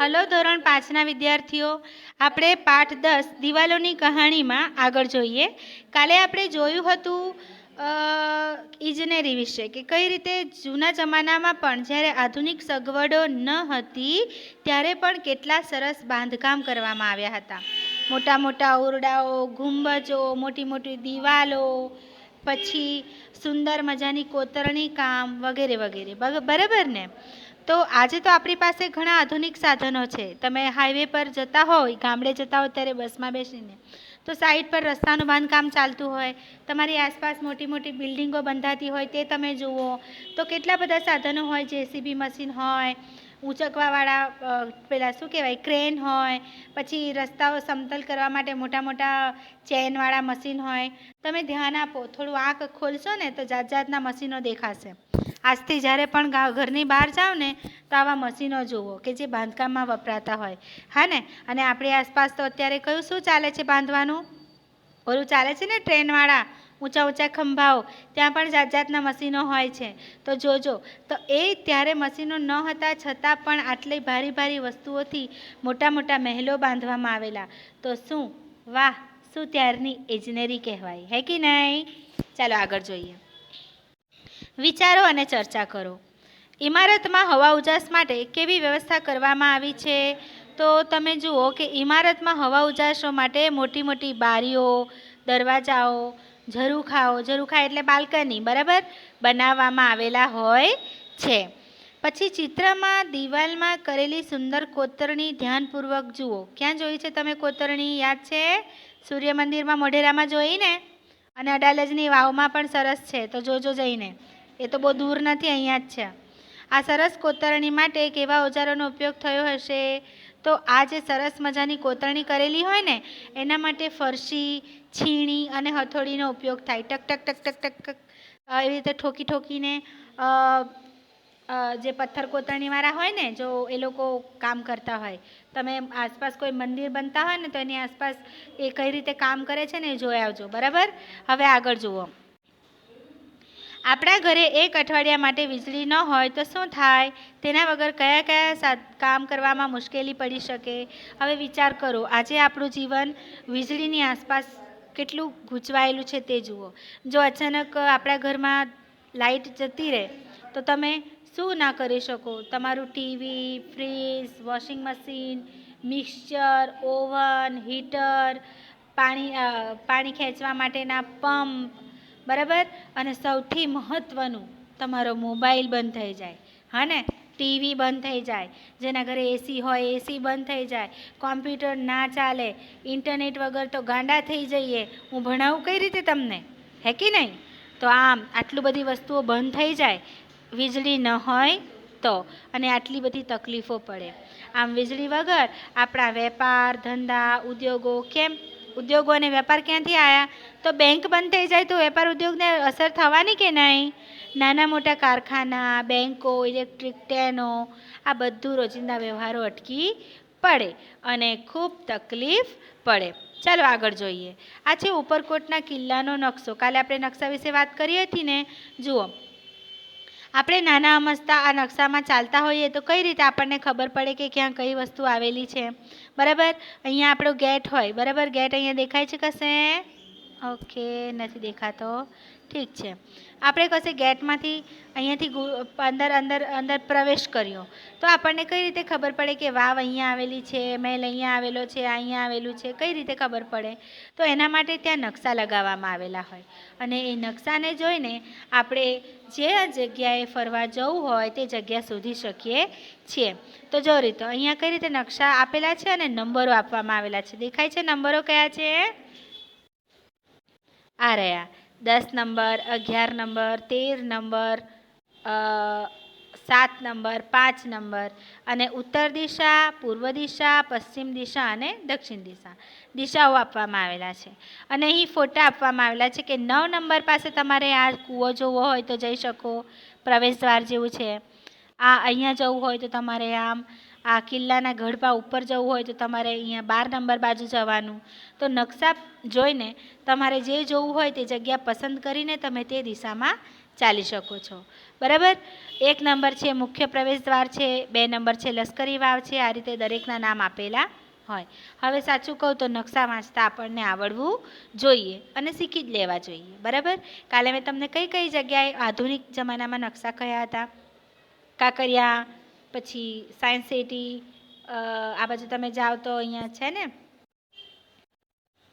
Hello ધોરણ પાંચના વિદ્યાર્થીઓ, આપણે પાઠ દસ દિવાલોની કહાણીમાં આગળ જોઈએ. કાલે આપણે જોયું હતું ઇજનેરી વિશે કે કઈ રીતે જૂના જમાનામાં પણ જ્યારે આધુનિક સગવડો ન હતી, ત્યારે પણ કેટલા સરસ બાંધકામ કરવામાં આવ્યા હતા. મોટા મોટા ઓરડાઓ, ગુંબજો, મોટી મોટી દિવાલો, પછી સુંદર મજાની કોતરણી કામ વગેરે વગેરે. બરાબર ને? તો આજે તો આપણી પાસે ઘણા આધુનિક સાધનો છે. તમે હાઈવે પર જતા હોય ગામડે જતા હોય ત્યારે બસમાં બેસીને. તો સાઈડ પર રસ્તાનું બાંધકામ ચાલતું હોય, તમારી આસપાસ મોટી મોટી બિલ્ડિંગો બંધાતી હોય, તે તમે જુઓ. તો કેટલા બધા સાધનો હોય, જેસીબી મશીન હોય ઊંચકવાવાળા પેલા શું કહેવાય, ક્રેન હોય, પછી રસ્તાઓ સમતલ કરવા માટે મોટા મોટા ચેનવાળા મશીન હોય. તમે ધ્યાન આપો, થોડું આંખ ખોલશો ને તો જાત જાતના મશીનો દેખાશે. આજથી જ્યારે પણ ઘરની બહાર જાઓ ને, તો આવા મશીનો જુઓ કે જે બાંધકામમાં વપરાતા હોય. હા ને? અને આપણી આસપાસ તો અત્યારે કયું શું ચાલે છે બાંધવાનું? ઓલું ચાલે છે ને, ટ્રેનવાળા? ઊંચા ઊંચા ખંભાઓ, ત્યાં પણ જાત જાતના મશીનો હોય છે. તો જોજો, તો એ ત્યારે મશીનો ન હતા છતાં પણ આટલી ભારી ભારી વસ્તુઓથી મોટા મોટા મહેલો બાંધવામાં આવેલા. તો શું? વાહ, શું ત્યારની ઇજનેરી કહેવાય, હે કે નહીં? ચાલો આગળ જોઈએ. વિચારો અને ચર્ચા કરો. ઇમારતમાં હવા ઉજાસ માટે કેવી વ્યવસ્થા કરવામાં આવી છે? તો તમે જુઓ કે ઇમારતમાં હવા ઉજાસો માટે મોટી મોટી બારીઓ, દરવાજાઓ ઝરૂખાઓ ઝરૂખા એટલે બાલ્કની, બરાબર? બનાવવામાં આવેલા હોય છે. પછી ચિત્રમાં, દિવાલમાં કરેલી સુંદર કોતરણી ધ્યાનપૂર્વક જુઓ. ક્યાં જોઈ છે તમે કોતરણી? યાદ છે? સૂર્ય મંદિરમાં મોઢેરામાં જોઈ ને અને અડાલજની વાવમાં પણ સરસ છે. તો જોજો જઈને. એ તો બહુ દૂર નથી, અહીંયા જ છે. આ સરસ કોતરણી માટે કેવા ઓજારોનો ઉપયોગ થયો હશે? તો આ જે સરસ મજાની કોતરણી કરેલી હોય ને, એના માટે ફરસી, છીણી અને હથોડીનો ઉપયોગ થાય. ટક ટક ટક ટક ટક એવી રીતે ઠોકી ઠોકીને જે પથ્થર કોતરણીવાળા હોય ને, જો એ લોકો કામ કરતા હોય. તમે આસપાસ કોઈ મંદિર બનતા હોય ને, તો એની આસપાસ એ કઈ રીતે કામ કરે છે ને એ જોઈ આવજો. બરાબર? હવે આગળ જુઓ. આપણા ઘરે એક અઠવાડિયા માટે વીજળી ન હોય તો શું થાય? તેના વગર કયા કયા કામ કરવામાં મુશ્કેલી પડી શકે? હવે વિચાર કરો, આજે આપણું જીવન વીજળીની આસપાસ કેટલું ગૂંચવાયેલું છે તે જુઓ. જો અચાનક આપણા ઘરમાં લાઇટ જતી રહે, તો તમે શું ના કરી શકો? તમારું TV, fridge, washing machine, mixture, oven, heater, પાણી પાણી ખેંચવા માટેના પંપ બરાબર? અને સૌથી મહત્ત્વનું તમારો મોબાઈલ બંધ થઈ જાય. હા ને ટીવી બંધ થઈ જાય. જેના ઘરે એસી હોય એસી બંધ થઈ જાય. કોમ્પ્યુટર ના ચાલે, ઇન્ટરનેટ વગર તો ગાંડા થઈ જઈએ. હું ભણાવું કઈ રીતે તમને? હે કે નહીં? તો આમ, આટલું બધી વસ્તુઓ બંધ થઈ જાય. વીજળી ન હોય તો, અને આટલી બધી તકલીફો પડે. આમ વીજળી વગર આપણા વેપાર, ધંધા, ઉદ્યોગો કેમ ઉદ્યોગો અને વેપાર ક્યાંથી આવ્યા તો બેંક બંધ થઈ જાય તો વેપાર ઉદ્યોગને અસર થવાની કે નહીં? નાના મોટા કારખાના, બેંકો, ઇલેક્ટ્રિક ટ્રેનો, આ બધું રોજિંદા વ્યવહારો અટકી પડે અને ખૂબ તકલીફ પડે. ચાલો આગળ જોઈએ. આ છે ઉપરકોટના કિલ્લાનો નકશો. કાલે આપણે નકશા વિશે વાત કરી હતી ને? જુઓ. આપણે નાના અમસ્તા આ નકશામાં ચાલતા હોઈએ તો કઈ રીતે આપણને ખબર પડે કે ક્યાં કઈ વસ્તુ આવેલી છે? બરાબર? અહીંયા આપણો ગેટ હોય. બરાબર? ગેટ અહીંયા દેખાય છે કશે? ઓકે, નથી દેખાતો. ઠીક છે. આપણે કશે ગેટમાંથી અહીંયાથી અંદર અંદર અંદર પ્રવેશ કર્યો. તો આપણને કઈ રીતે ખબર પડે કે વાવ અહીંયા આવેલી છે, મહેલ અહીંયા આવેલો છે અહીંયા આવેલું છે? કઈ રીતે ખબર પડે? તો એના માટે ત્યાં નકશા લગાવવામાં આવેલા હોય. અને એ નકશાને જોઈને આપણે જે જગ્યાએ ફરવા જવું હોય તે જગ્યા શોધી શકીએ છીએ. તો જો રીતે, અહીંયા કઈ રીતે નકશા આપેલા છે અને નંબરો આપવામાં આવેલા છે? દેખાય છે નંબરો કયા છે? આ રહ્યા. દસ નંબર, અગિયાર નંબર, તેર નંબર સાત નંબર, પાંચ નંબર અને ઉત્તર દિશા, પૂર્વ દિશા, પશ્ચિમ દિશા અને દક્ષિણ દિશા દિશાઓ આપવામાં આવેલા છે. અને અહીં ફોટા આપવામાં આવેલા છે કે નવ નંબર પાસે તમારે આ કૂવો જોવો હોય તો જઈ શકો. પ્રવેશ દ્વાર જેવું છે. આ અહીંયા જવું હોય તો તમારે આમ આ કિલ્લાના ગઢપા ઉપર જવું હોય તો તમારે અહીંયા બાર નંબર બાજુ જવાનું. તો નકશા જોઈને તમારે જે જોવું હોય તે જગ્યા પસંદ કરીને તમે તે દિશામાં ચાલી શકો છો. બરાબર? એક નંબર છે મુખ્ય પ્રવેશ દ્વાર છે, બે નંબર છે લશ્કરી વાવ છે, આ રીતે દરેકના નામ આપેલા હોય. હવે સાચું કહું તો નકશા વાંચતા આપણને આવડવું જોઈએ અને શીખી જ લેવા જોઈએ. બરાબર? કાલે મેં તમને કઈ કઈ જગ્યાએ આધુનિક જમાનામાં નકશા કયા હતા? કાંકરિયા પછી સાયન્સ સિટી આ બાજુ તમે જાઓ તો અહીંયા છે ને,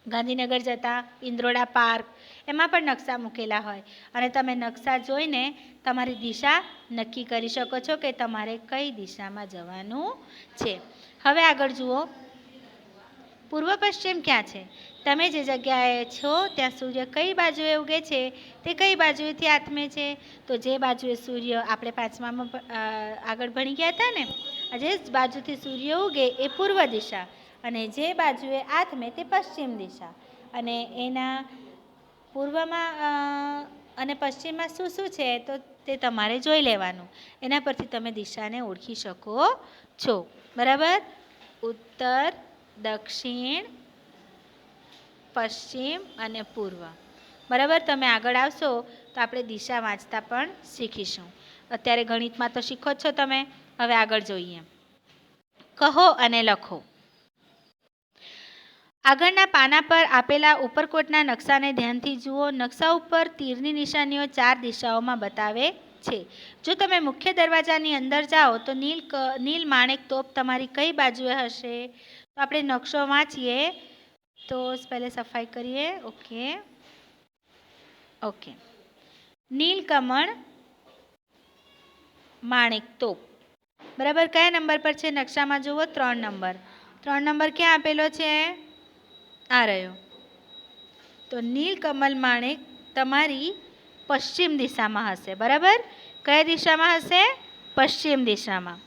ગાંધીનગર જતા, ઇન્દ્રોડા પાર્ક, એમાં પણ નકશા મૂકેલા હોય. અને તમે નકશા જોઈને તમારી દિશા નક્કી કરી શકો છો કે તમારે કઈ દિશામાં જવાનું છે. હવે આગળ જુઓ. પૂર્વ પશ્ચિમ ક્યાં છે? તમે જે જગ્યાએ છો, ત્યાં સૂર્ય કઈ બાજુએ ઉગે છે? તે કઈ બાજુએથી આથમે છે? તો જે બાજુએ સૂર્ય આપણે પાંચમામાં આગળ ભણી ગયા હતા ને, જે બાજુથી સૂર્ય ઉગે એ પૂર્વ દિશા અને જે બાજુએ આથમે તે પશ્ચિમ દિશા. અને એના પૂર્વમાં અને પશ્ચિમમાં શું શું છે તો તે તમારે જોઈ લેવાનું. એના પરથી તમે દિશાને ઓળખી શકો છો. બરાબર? ઉત્તર દક્ષિણ, પશ્ચિમ અને પૂર્વ. બરાબર? તમે આગળ આવશો તો આપણે દિશા વાંચતા પણ શીખીશું. અત્યારે ગણિતમાં તો શીખો છો તમે. હવે આગળ જોઈએ. કહો અને લખો. આગળના પાના પર આપેલા ઉપરકોટના નકશાને ધ્યાનથી જુઓ. નકશા ઉપર તીરની નિશાનીઓ ચાર દિશાઓમાં બતાવે છે. જો તમે મુખ્ય દરવાજાની અંદર જાઓ તો નીલ નીલ માણેક તોપ તમારી કઈ બાજુએ હશે? તો આપણે નકશો વાંચીએ. તો પહેલે સફાઈ કરીએ. ઓકે ઓકે નીલકમળ માણેક તોપ. બરાબર કયા નંબર પર છે? નકશામાં જુઓ, ત્રણ નંબર. ત્રણ નંબર ક્યાં આપેલો છે? આ રહ્યો. તો નીલકમલ માણેક તમારી પશ્ચિમ દિશામાં હશે. બરાબર? કયા દિશામાં હશે? પશ્ચિમ દિશામાં.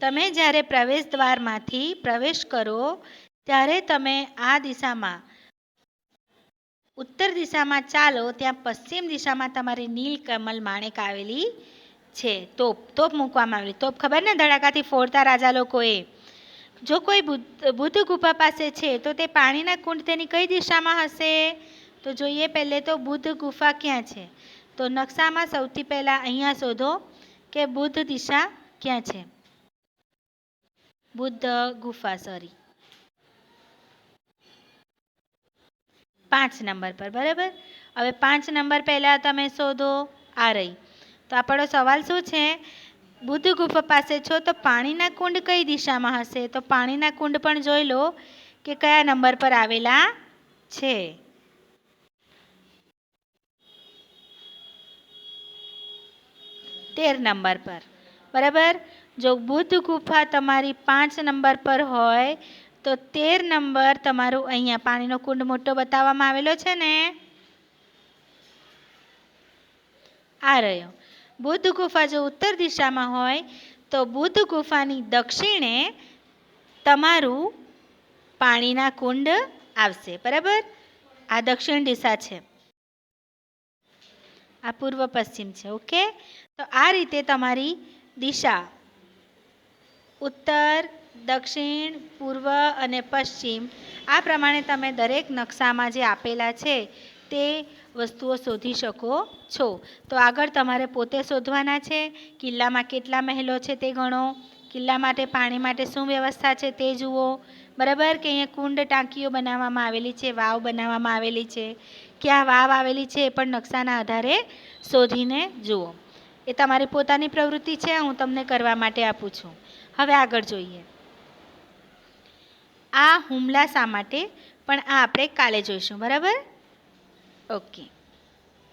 તમે જ્યારે પ્રવેશ દ્વારમાંથી પ્રવેશ કરો, ત્યારે તમે આ દિશામાં, ઉત્તર દિશામાં ચાલો, ત્યાં પશ્ચિમ દિશામાં તમારી નીલકમલ માણેક આવેલી છે. તોપ તોપ મૂકવામાં આવેલી. તોપ ખબર ને? ધડાકાથી ફોડતા રાજા લોકોએ. જો કોઈ બુદ્ધ ગુફા પાસે છે, તો તે પાણીના કુંડ તેની કઈ દિશામાં હશે? તો જોઈએ પહેલે તો બુદ્ધ ગુફા ક્યાં છે? તો નકશામાં સૌથી પહેલાં અહીંયા શોધો કે બુદ્ધ દિશા ક્યાં છે? બુદ્ધ ગુફા સોરી પાંચ નંબર પર, બરાબર? હવે પાંચ નંબર પહેલાં તમે શોધો આ રહી. તો આપણો સવાલ શું છે? બુદ્ધ ગુફા પાસે છો તો પાણીના કુંડ કઈ દિશામાં હશે? તો પાણીના કુંડ પણ જોઈ લો કે કયા નંબર પર આવેલા છે. તેર નંબર પર, બરાબર? જો બુદ્ધ ગુફા તમારી પાંચ નંબર પર હોય, તો તેર નંબર તમારું અહીંયા પાણીનો કુંડ મોટો બતાવવામાં આવેલો છે ને? આ રહ્યો. બુદ્ધ ગુફા જો ઉત્તર દિશામાં હોય, તો બુદ્ધ ગુફાની દક્ષિણે તમારું પાણીના કુંડ આવશે. બરાબર? આ દક્ષિણ દિશા છે. આ પૂર્વ પશ્ચિમ છે. ઓકે? તો આ રીતે તમારી દિશા ઉત્તર, દક્ષિણ, પૂર્વ અને પશ્ચિમ. આ પ્રમાણે તમે દરેક નકશામાં જે આપેલા છે તે વસ્તુઓ શોધી શકો છો. તો આગળ તમારે પોતે શોધવાના છે, કિલ્લામાં કેટલા મહેલો છે તે ગણો, કિલ્લા માટે પાણી માટે શું વ્યવસ્થા છે તે જુઓ. બરાબર કે અહીંયા કુંડ ટાંકીઓ બનાવવામાં આવેલી છે, વાવ બનાવવામાં આવેલી છે. ક્યાં વાવ આવેલી છે એ પણ નકશાના આધારે શોધીને જુઓ. એ તમારી પોતાની પ્રવૃત્તિ છે, હું તમને કરવા માટે આપું છું. હવે આગળ જોઈએ. આ હુમલા શા માટે? પણ આ આપણે કાલે જોઈશું બરાબર? ઓકે.